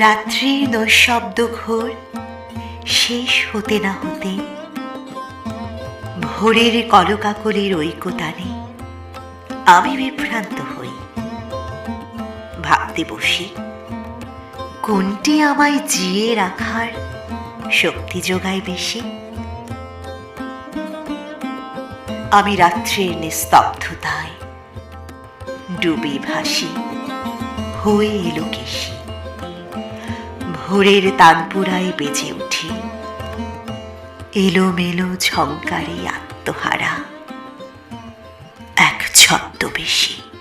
রাত্রির নৈশব্দ ঘোর, শেষ হতে না হতে ভোরের কলকাকলির ঐকতানে আমি বিভ্রান্ত হই। ভাবতে বসি, কোনটি আমায় জিয়ে রাখার শক্তি যোগায় বেশি? আমি রাত্রের নিস্তব্ধতায় ডুবে ভাসি, হয়ে এলো কেশি। ভোরের তানপুরায় বেজে উঠি। এলোমেলো ঝঙ্কারে আত্মহারা। এক ছদ্মবেশী।